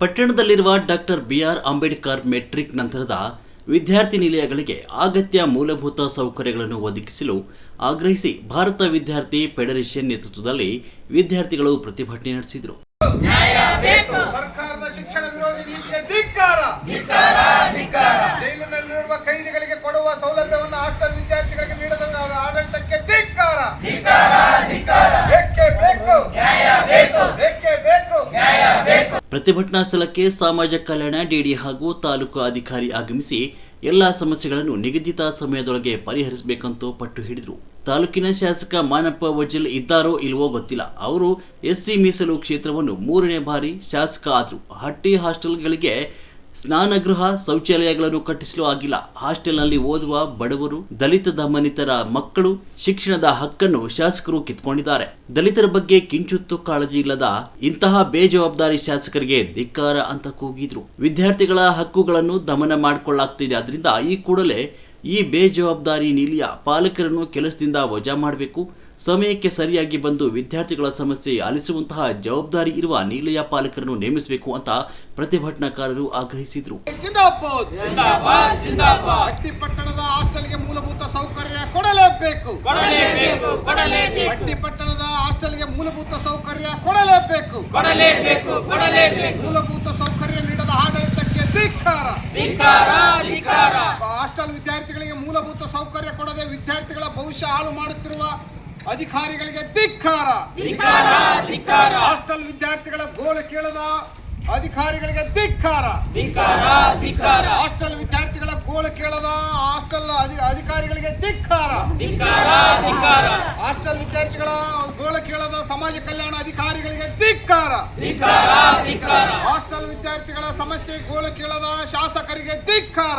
ಪಟ್ಟಣದಲ್ಲಿರುವ doctor B R Ambedkar matric ನಂತರದ ವಿದ್ಯಾರ್ಥಿ ನಿಲಯಗಳಿಗೆ ಅಗತ್ಯ ಮೂಲಭೂತ ಸೌಕರ್ಯಗಳನ್ನು ಒದಗಿಸಲು ಆಗ್ರಹಿಸಿ ಭಾರತ ವಿದ್ಯಾರ್ಥಿ ಫೆಡರೇಷನ್ ನೇತೃತ್ವದಲ್ಲಿ ವಿದ್ಯಾರ್ಥಿಗಳು ಪ್ರತಿಭಟನೆ ನಡೆಸಿದರು. ಸರ್ಕಾರದ ಶಿಕ್ಷಣ ವಿರೋಧಿ ನೀತಿಗೆ ಧಿಕ್ಕಾರ. ಜೈಲಿನಲ್ಲಿರುವ ಕೈದಿಗಳಿಗೆ ಕೊಡುವ ಸೌಲಭ್ಯವನ್ನು ಹಾಸ್ಟೆಲ್ ವಿದ್ಯಾರ್ಥಿಗಳಿಗೆ ನೀಡದ ಆಡಳಿತಕ್ಕೆ ಧಿಕ್ಕಾರ. ಬೇಕೇ? ಬೇಕು. ಬೇಕೇ? ಬೇಕು. ಪ್ರತಿಭಟನಾ ಸ್ಥಳಕ್ಕೆ ಸಮಾಜ ಕಲ್ಯಾಣ ಡಿಡಿ ಹಾಗೂ ತಾಲೂಕು ಅಧಿಕಾರಿ ಆಗಮಿಸಿ ಎಲ್ಲ ಸಮಸ್ಯೆಗಳನ್ನು ನಿಗದಿತ ಸಮಯದೊಳಗೆ ಪರಿಹರಿಸಬೇಕಂತೂ ಪಟ್ಟು ಹಿಡಿದರು. ತಾಲೂಕಿನ ಶಾಸಕ ಮಾನಪ್ಪ ವಜಲ್ ಇದ್ದಾರೋ ಇಲ್ವೋ ಗೊತ್ತಿಲ್ಲ. ಅವರು ಎಸ್ಸಿ ಮೀಸಲು ಕ್ಷೇತ್ರವನ್ನು ಮೂರನೇ ಬಾರಿ ಶಾಸಕ ಆದರು. ಹಟ್ಟಿ ಹಾಸ್ಟೆಲ್ಗಳಿಗೆ ಸ್ನಾನಗೃಹ ಶೌಚಾಲಯಗಳನ್ನು ಕಟ್ಟಿಸಲು ಆಗಿಲ್ಲ. ಹಾಸ್ಟೆಲ್ನಲ್ಲಿ ಓದುವ ಬಡವರು ದಲಿತ ದಮನಿತರ ಮಕ್ಕಳು ಶಿಕ್ಷಣದ ಹಕ್ಕನ್ನು ಶಾಸಕರು ಕಿತ್ಕೊಂಡಿದ್ದಾರೆ. ದಲಿತರ ಬಗ್ಗೆ ಕಿಂಚುತ್ತು ಕಾಳಜಿ ಇಲ್ಲದ ಇಂತಹ ಬೇಜವಾಬ್ದಾರಿ ಶಾಸಕರಿಗೆ ಧಿಕ್ಕಾರ ಅಂತ ಕೂಗಿದ್ರು. ವಿದ್ಯಾರ್ಥಿಗಳ ಹಕ್ಕುಗಳನ್ನು ದಮನ ಮಾಡಿಕೊಳ್ಳಲಾಗ್ತಿದೆ. ಅದರಿಂದ ಈ ಕೂಡಲೇ ಈ ಬೇಜವಾಬ್ದಾರಿ ನಿಲಿಯ ಪಾಲಕರನ್ನು ಕೆಲಸದಿಂದ ವಜಾ ಮಾಡಬೇಕು. ಸಮಯಕ್ಕೆ ಸರಿಯಾಗಿ ಬಂದು ವಿದ್ಯಾರ್ಥಿಗಳ ಸಮಸ್ಯೆ ಆಲಿಸುವಂತಹ ಜವಾಬ್ದಾರಿ ಇರುವ ನಿಲಯ ಪಾಲಕರನ್ನು ನೇಮಿಸಬೇಕು ಅಂತ ಪ್ರತಿಭಟನಾಕಾರರು ಆಗ್ರಹಿಸಿದರು. ಪಟ್ಟಣದ ಹಾಸ್ಟೆಲ್ಗೆ ಮೂಲಭೂತ ಸೌಕರ್ಯ ಕೊಡಲೇಬೇಕು. ಕೊಡಲೇಬೇಕು ಕೊಡಲೇಬೇಕು! ಹಟ್ಟಿ ಪಟ್ಟಣದ ಹಾಸ್ಟೆಲ್ಗೆ ಮೂಲಭೂತ ಸೌಕರ್ಯ ಕೊಡಲೇಬೇಕು. ಕೊಡಲೇಬೇಕು ಕೊಡಲೇಬೇಕು! ಮೂಲಭೂತ ಸೌಕರ್ಯ ನೀಡದ ಆಡಳಿತಕ್ಕೆ ಧಿಕ್ಕಾರ! ಭವಿಷ್ಯ ಹಾಳು ಮಾಡುತ್ತಿರುವ ಅಧಿಕಾರಿಗಳಿಗೆ ಧಿಕ್ಕಾರ. ಹಾಸ್ಟೆಲ್ ವಿದ್ಯಾರ್ಥಿಗಳ ಗೋಳು ಕೇಳದ ಅಧಿಕಾರಿಗಳಿಗೆ ಧಿಕ್ಕಾರ. ಹಾಸ್ಟೆಲ್ ವಿದ್ಯಾರ್ಥಿಗಳ ಗೋಳು ಕೇಳದ ಹಾಸ್ಟೆಲ್ ಅಧಿ- ಅಧಿಕಾರಿಗಳಿಗೆ ಧಿಕ್ಕಾರ. ಹಾಸ್ಟೆಲ್ ವಿದ್ಯಾರ್ಥಿಗಳ ಗೋಳು ಕೇಳದ ಸಮಾಜ ಕಲ್ಯಾಣ ಅಧಿಕಾರಿಗಳಿಗೆ ಧಿಕ್ಕಾರ. ಹಾಸ್ಟೆಲ್ ವಿದ್ಯಾರ್ಥಿಗಳ ಸಮಸ್ಯೆ ಗೋಳು ಕೇಳದ ಶಾಸಕರಿಗೆ ಧಿಕ್ಕಾರ.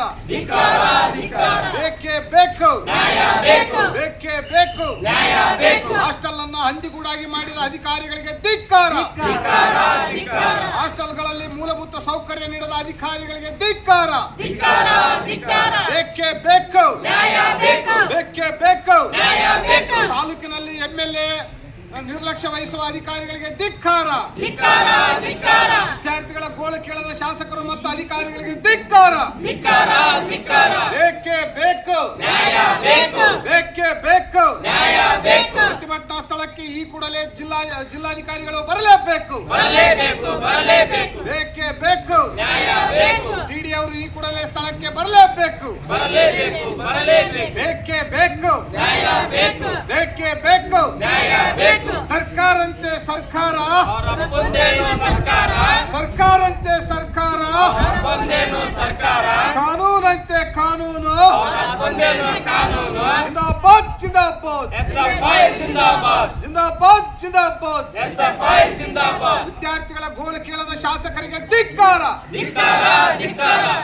ಬೇಕು? ಬೇಕು ಬೇಕೇ ಬೇಕು ನ್ಯಾಯ ಬೇಕು ಹಾಸ್ಟೆಲ್ ಅನ್ನ ಹಂದಿಗೂಡಾಗಿ ಮಾಡಿದ ಅಧಿಕಾರಿಗಳಿಗೆ ಧಿಕ್ಕಾರ. ಹಾಸ್ಟೆಲ್ಗಳಲ್ಲಿ ಮೂಲಭೂತ ಸೌಕರ್ಯ ನೀಡದ ಅಧಿಕಾರಿಗಳಿಗೆ ಧಿಕ್ಕಾರ. ಬೇಕೇ ಬೇಕು. ನ್ಯಾಯ ಬೇಕು. ತಾಲೂಕಿನಲ್ಲಿ ಎಂಎಲ್ಎ ಎ ನಿರ್ಲಕ್ಷ್ಯ ವಹಿಸುವ ಅಧಿಕಾರಿಗಳಿಗೆ ಧಿಕ್ಕಾರ. ವಿದ್ಯಾರ್ಥಿಗಳ ಗೋಳು ಕೇಳದ ಶಾಸಕರು ಮತ್ತು ಅಧಿಕಾರಿಗಳಿಗೆ ಧಿಕ್ಕಾರ ಧಿಕ್ಕಾರ ಧಿಕ್ಕಾರ ಬೇಕೇ ಬೇಕು ನ್ಯಾಯ ಬೇಕು ಬೇಕೇ ಬೇಕು ನ್ಯಾಯ ಬೇಕು ಪ್ರತಿಭಟನಾ ಸ್ಥಳಕ್ಕೆ ಈ ಕೂಡಲೇ ಜಿಲ್ಲಾ ಜಿಲ್ಲಾಧಿಕಾರಿಗಳು ಬರಲೇಬೇಕು. ಬೇಕೇ ಬೇಕು. ಡಿಡಿ ಅವರು ಈ ಕೂಡಲೇ ಸ್ಥಳಕ್ಕೆ ಬರಲೇಬೇಕು. ಬೇಕೇ ಬೇಕು. ಬೇಕು. ಬೇಕೇ ಸರ್ಕಾರಂತೆ ಸರ್ಕಾರ. ಸರ್ಕಾರಂತೆ ಸರ್ಕಾರ. ಕಾನೂನಂತೆ ಕಾನೂನು. ಜಿಂದಾಬಾದ್ ಜಿಂದಾಬಾದ್ ಎಸ್ಎಫ್ಐ ಜಿಂದಾಬಾದ್ ಜಿಂದಾಬಾದ್ ಜಿಂದಾಬಾದ್ ಎಸ್ಎಫ್ಐ ಜಿಂದಾಬಾದ್ ವಿದ್ಯಾರ್ಥಿಗಳ ಗೋಳು ಕೇಳದ ಶಾಸಕರಿಗೆ ಧಿಕ್ಕಾರ. ಧಿಕ್ಕಾರ ಧಿಕ್ಕಾರ.